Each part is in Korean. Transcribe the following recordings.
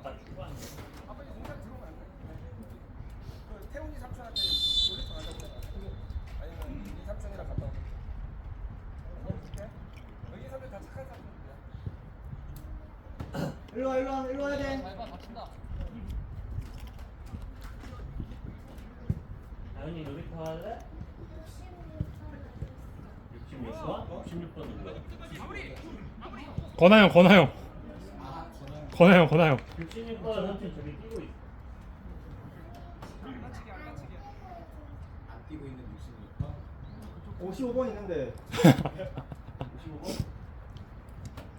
축구하는 거. 아빠 이제 공장 들어오면 안 돼? 그 태훈이 삼촌한테 놀이터 가자고 그래. 아니면 이 삼촌이랑 갔다 오고. 안녕하실게. 여기 사람들 다 착한 사람들이야. 일로 와 일로 와 일로 와야 돼. 다현이 놀이터 할래? 66번? 66번 누구야? 권하영 권하영 권하영 권하영 66번 삼촌 저기 뛰고 있어. 안 뛰고 있는 66번? 55번 있는데. 55번?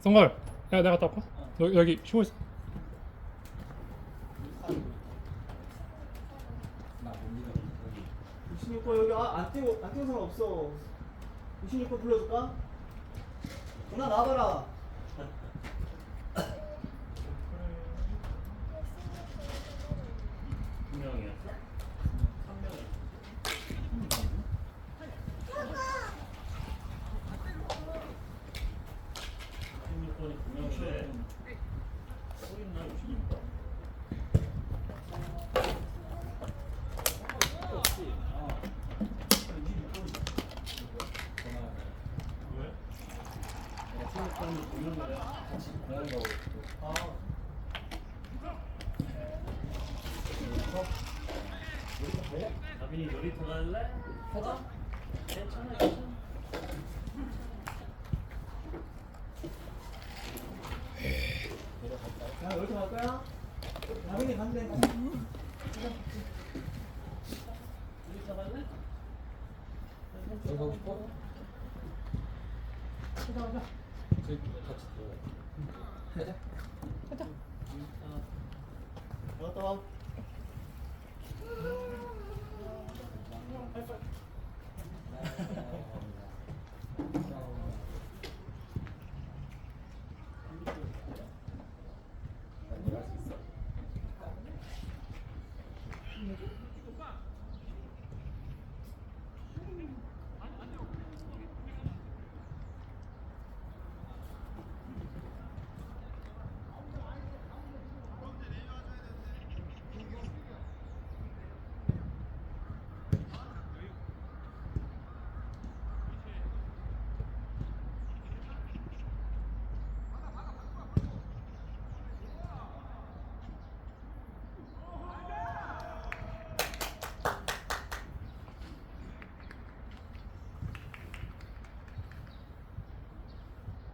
성걸 야 내가 갔다 올까? 너 여기 쉬고 있어 나 봅니다. 여기. 66번 여기 아, 안 뛰고 안 뛰는 사람 없어. 66번 불러줄까? 누나 나와봐라. 명이었어? 한 명이었어. 번이 두 명인데 또 있나 66번? 왜? 66번이 두 명이래. 같이 공원 가고 있고. 아. 나빈이 놀이터 갈래? 가자. 괜찮아, 괜찮아. 야 여기서 갈 거야? 나민이 간대. 놀이터 갈래? 여기 가고 싶어? 가자 가자. 같이 들어가. 갔다 와. 일할 수 있어.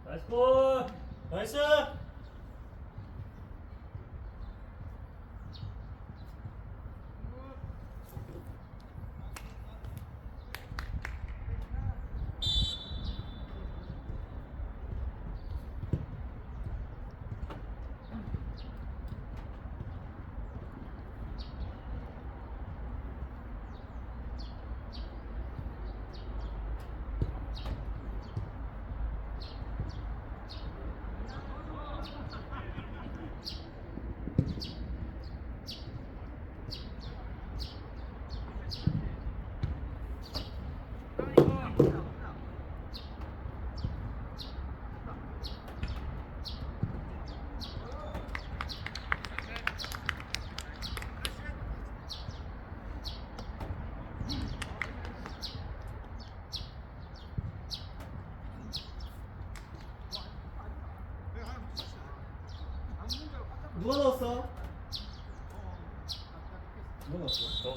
나이스 골! 나이스! 누가 넣었어? 뭐 넣었어?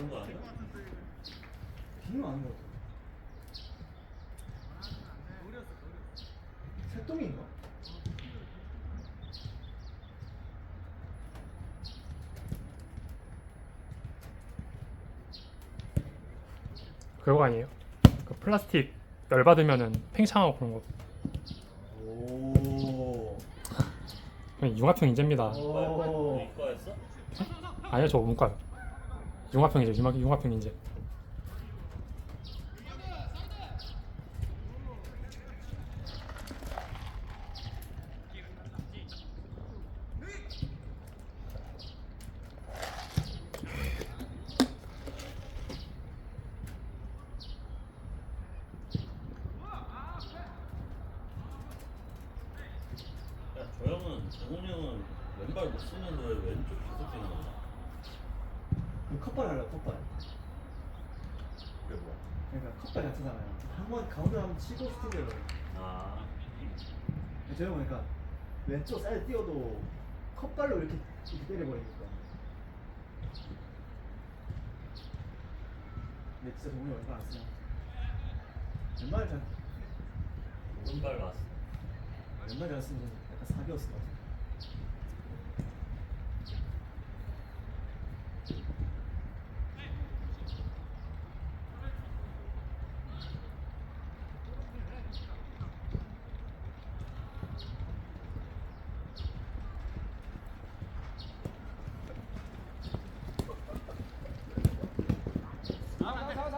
그런 거 아니야? 비는 아닌 것 같아. 백동인가? 그거 아니에요? 그 플라스틱 열 받으면은 팽창하고 그런 거. 오. 그냥 융합형 인재입니다. 오. 이과였어? 아니요 저 문과요. 융합형 인재, 융합 융합형 인재. 야, 저 형은 정훈이 형은 왼발 못 쓰는데 왜 왼쪽 계속 뛰는 거야? 그 컵발 할래 컵발. 그게 뭐야? 그러니까 컵발 같잖아요. 한 번 가운데 한번 치고 스틱을. 아, 저 형은 그러니까 왼쪽 사이드 뛰어도 컵발로 이렇게, 이렇게 때려버리니까. 근데 진짜 동훈이 왼발 안 쓰냐? 왼발 잘 왼발 맞어. 왼발 잘 쓰면 약간 사기였을 것 같아.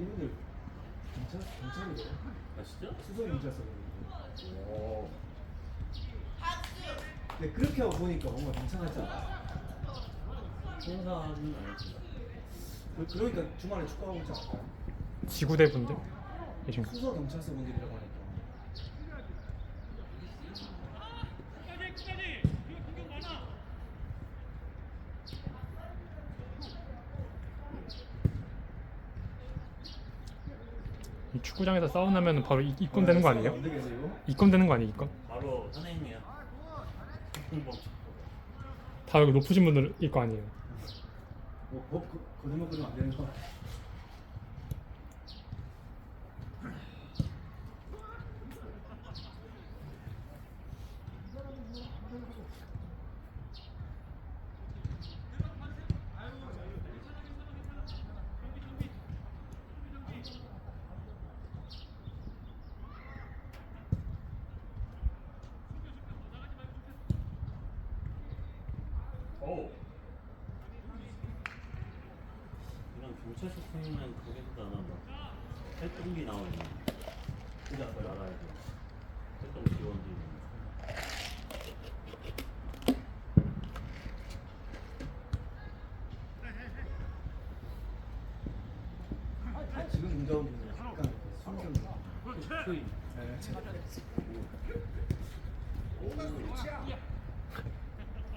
이분들 경찰 경찰이래. 아 진짜? 수석 경찰서 그러는데. 오. 근데 그렇게 하고 보니까 뭔가 괜찮았지 않아? 행사는 아니지. 그, 그러니까 주말에 축구하고 있지 않을까요? 지구대 분들. 이 지금 수석 경찰서 분들이라고 하니까. 이 축구장에서 싸우나면 바로 이- 입건되는 거 아니에요? 안? 입건되는 거 아니에요? 입건? 바로 선행이야. 홍범 다 여기 높으신 분들 입거 아니에요? 뭐 법, 거- 거짓말 그러면 안 되는 거. 오. 그냥 경찰서 타면은 거기서도 안 한다. 활동비 나오는. 그지 않아? 나라에서. 활동 지원비. 지금 운전 약간 순경. 투입. 네,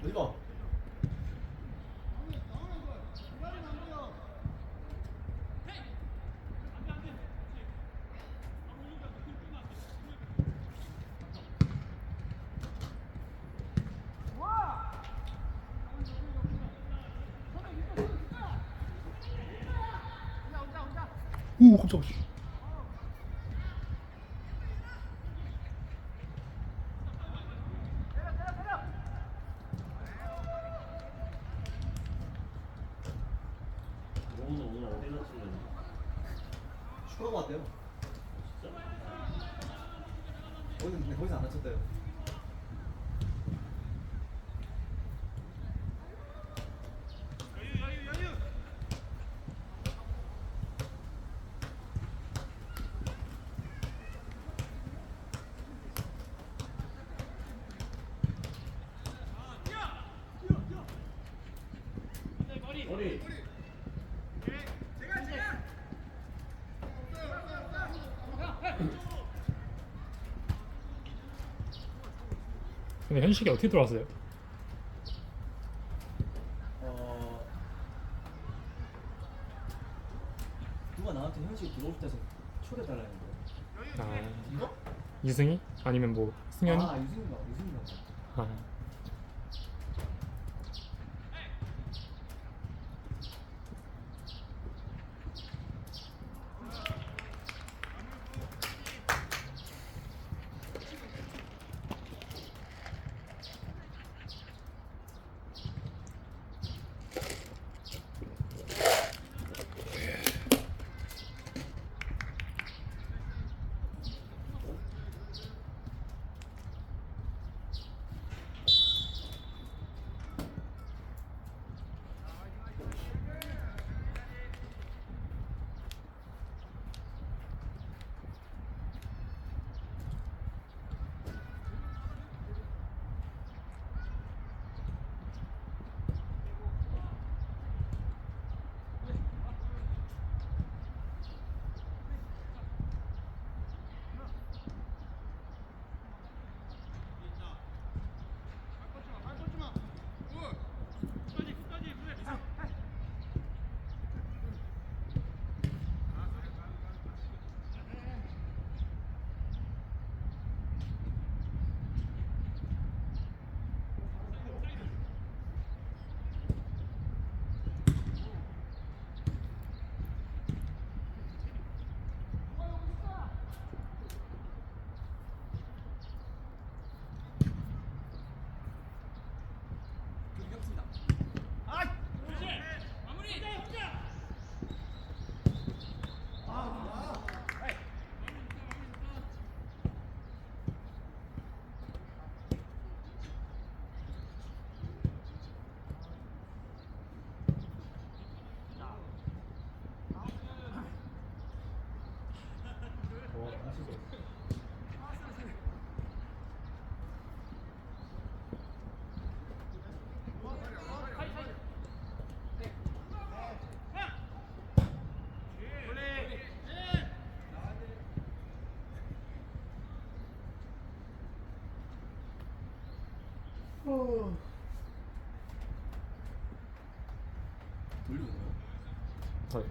어디 봐. 오 깜짝이야. 오늘 오늘 어디다 치려나? 축구하고 왔대요. 진짜? 거기서 근데 거기서 안 다쳤대요. 머리. 근데 현식이 어떻게 들어왔어요? 어 누가 나한테 현실 들어올 때서 초대 달라는 거야. 아, 이거? 유승이? 아니면 뭐 승현이? 아 유승인가 유승 어. 돌리는 거야? 네.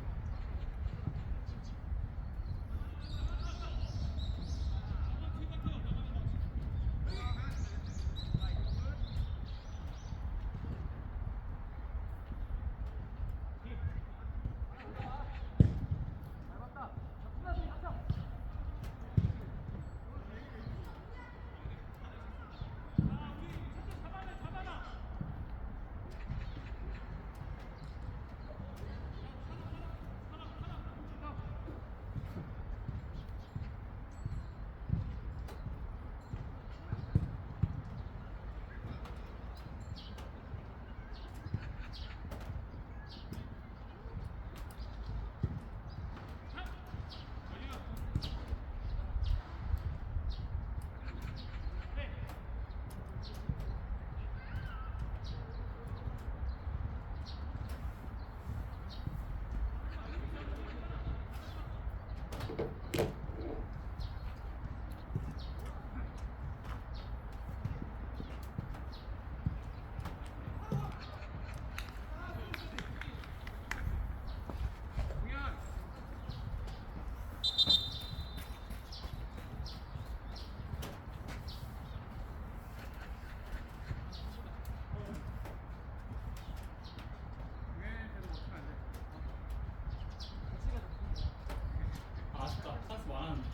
아쉽다. 찬스 많았는데.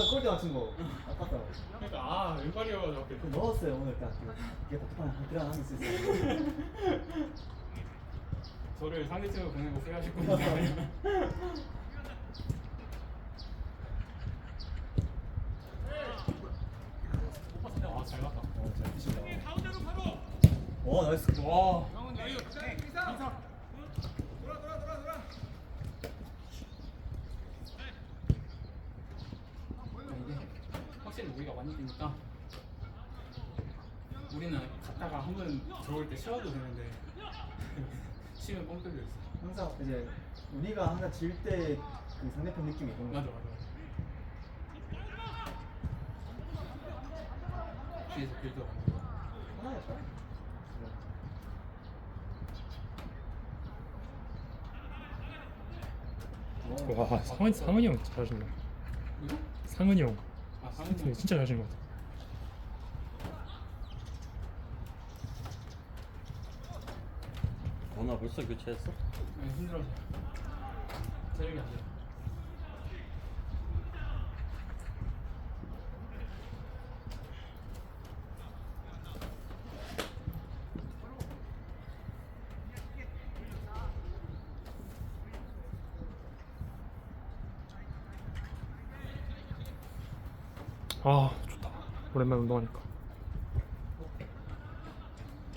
아까 골대 맞춘 거 아깝다. 그러니까 아 왼발이어가지고 그 넣었어요 오늘 딱. 이게 복판 들어가는 수 있어요. 저를 상대팀으로 보내고 후회하셨군요. 아 잘 갔다. 어, 잘 피신다. 와 나이스. 와. 이게 확실히 우리가 많이 뛰니까 우리는 갔다가 한 번 들어올 때 쉬어도 되는데 쉬면 뻥 뚫려 있어. 항상 이제 우리가 항상 질 때 그 상대편 느낌이 있는 거 맞아 맞아. 뒤에서 빌드 만들고. 하나였다. 와 상은 상은이 형 잘하신다. 누구? 상은이 형 아 상훈이 진짜, 진짜 잘하시는 것 같아. 너나 벌써 교체했어? 네, 힘들어서 체력이 안 돼. 아 좋다. 오랜만에 운동하니까.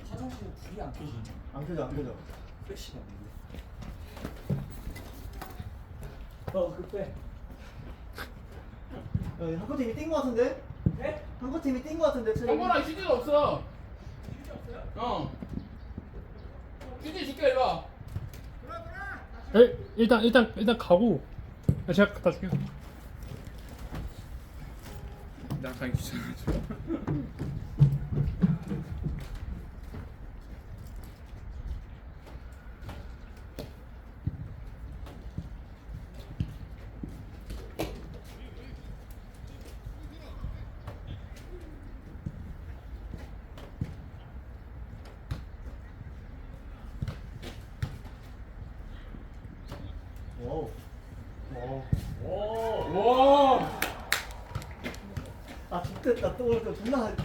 화장실 불이 안 켜지네. 안 켜져 안 켜져 플래시가 없는데. 어 그때 야, 한코 팀이 뛴거 같은데? 네? 한코 팀이 뛴거 같은데 체력이? 형보랑 휴지가 없어. 휴지 없어요? 어. 휴지 줄게 일로 와. 에 일단 일단 일단 가고 야, 제가 갖다 줄게요. 나 가기 귀찮아져. 와우 와우 오! 와. 아 좋겠다 또 오늘 또 존나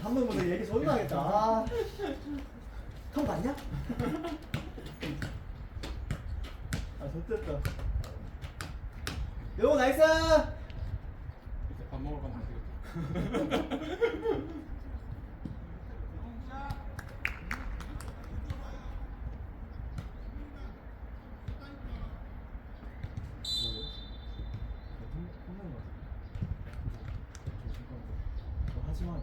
반면 보다 얘기 존나 하겠다 아. 형 맞냐? 아 좋겠다 요 나이스 이제 밥 먹으러 가면 안 되겠다. 하지마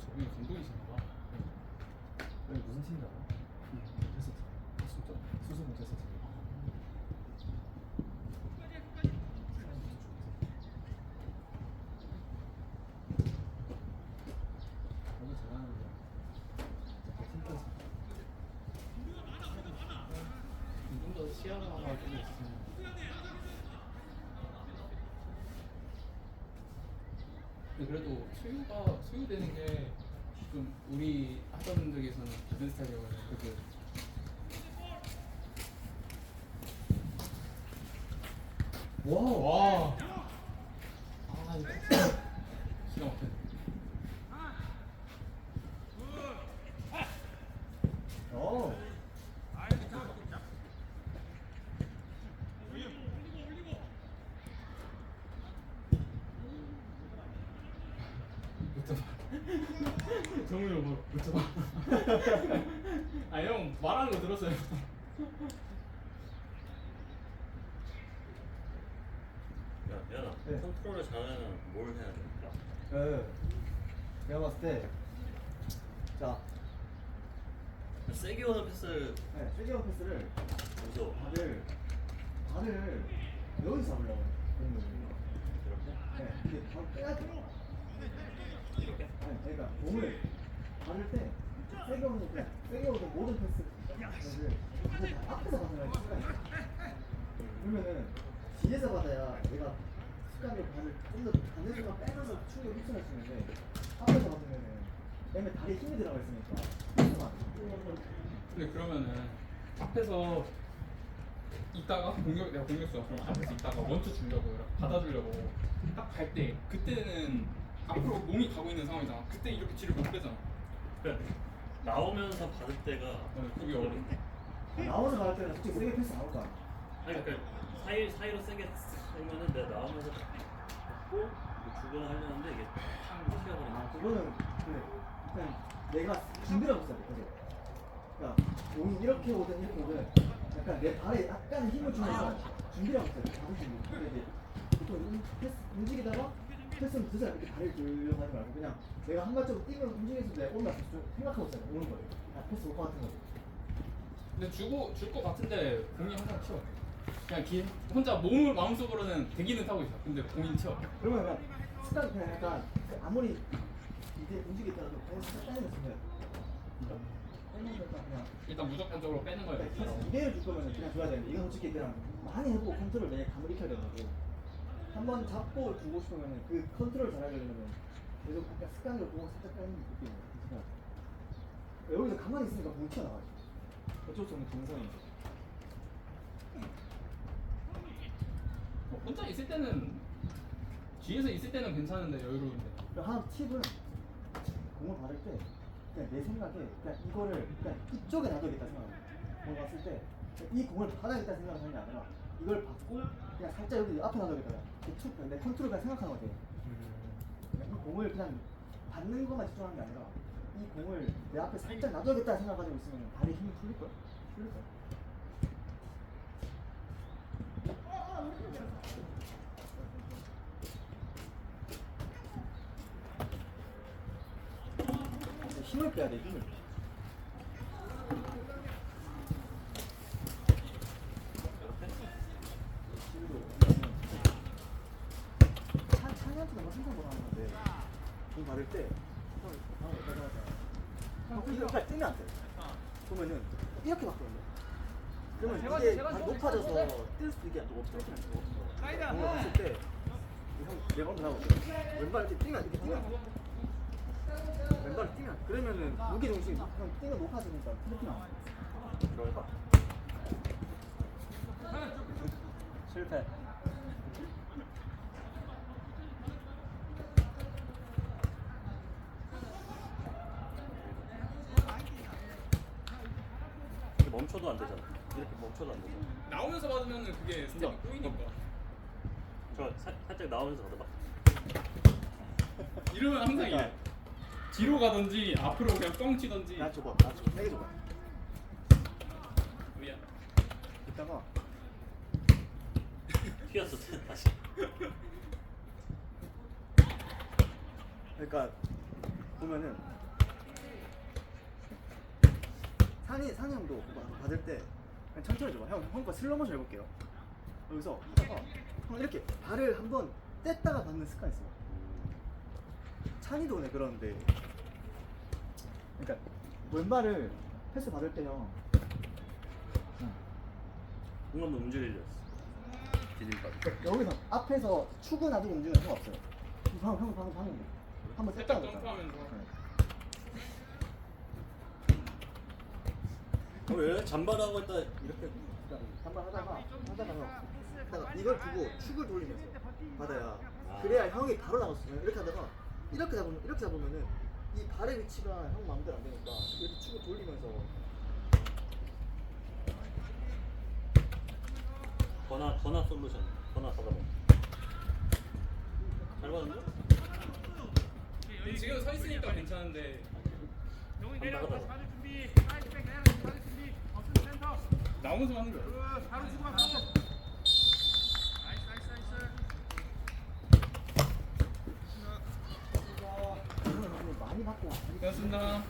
저분이 감독이신가 봐. 여기 무슨 팀이라고? 테스트 진짜? 수능 테스트 너무 잘하는데 팀까지 좀더 시야가 좀 있으면. 근데 그래도 소유가 소유되는 게좀 우리 하던 적에서는 다른 스타일이어가지고 그래도 와우 와. 아 이거 기가 막혀. 어 붙어봐. 정우이 뭐 붙어봐. 아형 들었어요. 야, 미안아. 네. 컨트롤을 잘하려면 뭘 해야 될까? 그 내가 봤을 때 자 세게 오는 패스를 네, 세계원 패스를 무서워. 다들 다들 여기서 잡으려고 해 공을 이렇게? 네 이게 바로 빼야 돼 이렇게? 아니 그러니까 공을 받을 때 세게 오는 그냥 세게 오는 모든 다 앞에서 받으려고 습관이 있어 그러면은 뒤에서 받아야 얘가 습관으로 발을 좀더 반대쪽으로 빼면서 충격을 흡수할 수 있는데 앞에서 받으면은 왜냐면 다리에 힘이 들어가 있으니까 패스가 안 돼. 근데 그러면은 앞에서 있다가 공격 내가 공격수야. 그럼 앞에서 있다가 원투 주려고 이렇게 받아주려고 딱 갈 때 그때는 앞으로 몸이 가고 있는 상황이잖아. 그때 이렇게 뒤를 못 빼잖아 나오면서 받을 때가 어, 그게 어려워. 나오면서 받을 때는 솔직히 세게 패스 나올 거야 아니 그러니까 사이 사이로 세게 쓰면은 내가 나오면서 받고 뭐 주거나 하려는데 이게 탕 시가 아 버리면 그거는 그래 그냥 내가 준비를 하고 있어야 돼 그지? 그러니까 공이 이렇게 오든 이렇게 오든 약간 내 발에 약간 힘을 주면서 준비를 하고 있어야 돼 받을 준비 근데 이제 보통 움- 패스, 움직이다가 패스는 드자 이렇게 다리를 들려고 하지 말고 그냥 내가 한 발자국 뛰면 움직여서 내가 온다 좀 생각하고 돼 오는 거예요 아 패스 올것 같은 거 근데 주고 줄 것 같은데 공이 항상 튀어 그냥 기, 혼자 몸을 마음속으로는 대기는 타고 있어. 근데 공이 튀어 그러면 그냥 습관 그냥 약간 그 아무리 이제 움직이더라도 그냥 살짝 따지는 순간. 빼는 것보다 그냥 일단 무조건적으로 빼는 거예요. 그러니까 이대를 줄 거면 그냥 줘야 되는데 이건 솔직히 그냥 많이 해보고 컨트롤 내 감을 익혀야 되는 거고 한 번 잡고 주고 싶으면 그 컨트롤 잘하려면 계속 약간 습관으로 공을 살짝 빼는 느낌이에요. 그러니까 여기서 가만히 있으니까 공이 튀어나와요 어쩔 수 없는 동선이죠. 뭐 혼자 있을 때는 뒤에서 있을 때는 괜찮은데 여유로운데. 하나 팁은 공을 받을 때 그냥 내 생각에 그냥 이거를 그냥 이쪽에 놔둬야겠다 생각해요 공을 봤을 때 이 공을 받아야겠다 생각하는 게 아니라 이걸 받고 그냥 살짝 여기 앞에 놔둬야겠다 그냥 내 컨트롤 그냥 생각하는 거지 그냥 이 공을 그냥 받는 것만 집중하는 게 아니라 이 공을 내 앞에 살짝 놔둬야겠다 생각 가지고 있으면 발에 힘이 풀릴 거야 풀릴 거야 힘을 빼야 돼 힘을 찬, 찬이한테 너무 항상 뭐라 하는 건데 돈 받을 때 여기다가 하잖아 형 그러니까 뜨면 안 돼. 보면은 이렇게 바꾸는데 그러면 제발, 이게 제발, 다 좀 높아져서. 뜰 수도 있게 안 되고 없어. 공을 봤을 때 형, 내가 한번 나오거든 왼발 이렇게 뛰면 이렇게 뛰면 왼발 뛰면 그러면은 무게 중심이 형 뛰면 높아지니까 이렇게 나와 그럴까? 실패 멈춰도 안 되잖아. 이렇게 멈춰도 안 되잖아. 나오면서 받으면은 그게 스텝이 진짜. 꼬이니까. 저 사, 살짝 나오면서 받아봐. 이러면 항상 이래. 뒤로 가든지 앞으로 그냥 뻥 치든지. 나 줘봐 나 줘. 세게 줘봐 미안. 이따가 튀었어 다시. 그러니까 보면은 산이 산이 형도 봐- 받을 때 그냥 천천히 줘봐. 형, 형거 슬로우 모션 해볼게요. 여기서 하다가 형 이렇게 발을 한번 뗐다가 받는 습관 있어요. 찬이도 오네 그러는데. 그러니까 왼발을 패스 받을 때 형. 공감도 움직이려. 디딤발. 그러니까 여기서 앞에서 축을 놔두고 움직이는 거 없어요. 방금 방금 방금 방금 한번 살짝 뗐다가 점프하면서. 어, 왜 잔발하고 있다 이렇게 한번 하다가 하다가 하다가 이걸 두고 축을 돌리면서 받아야 그래야 형이 바로 나갔어요. 이렇게 하다가 이렇게 잡으면 이렇게 잡으면은 이 발의 위치가 형 마음대로 안 되니까 이렇게 축을 돌리면서 번화 번화 솔루션. 번화 받아봐. 잘? 근데 지금 서 있으니까 괜찮은데. 안 나가다. 나오면서 하는 거야. 바로 주고 갔어. 형은 많이 받고 고맙습니다.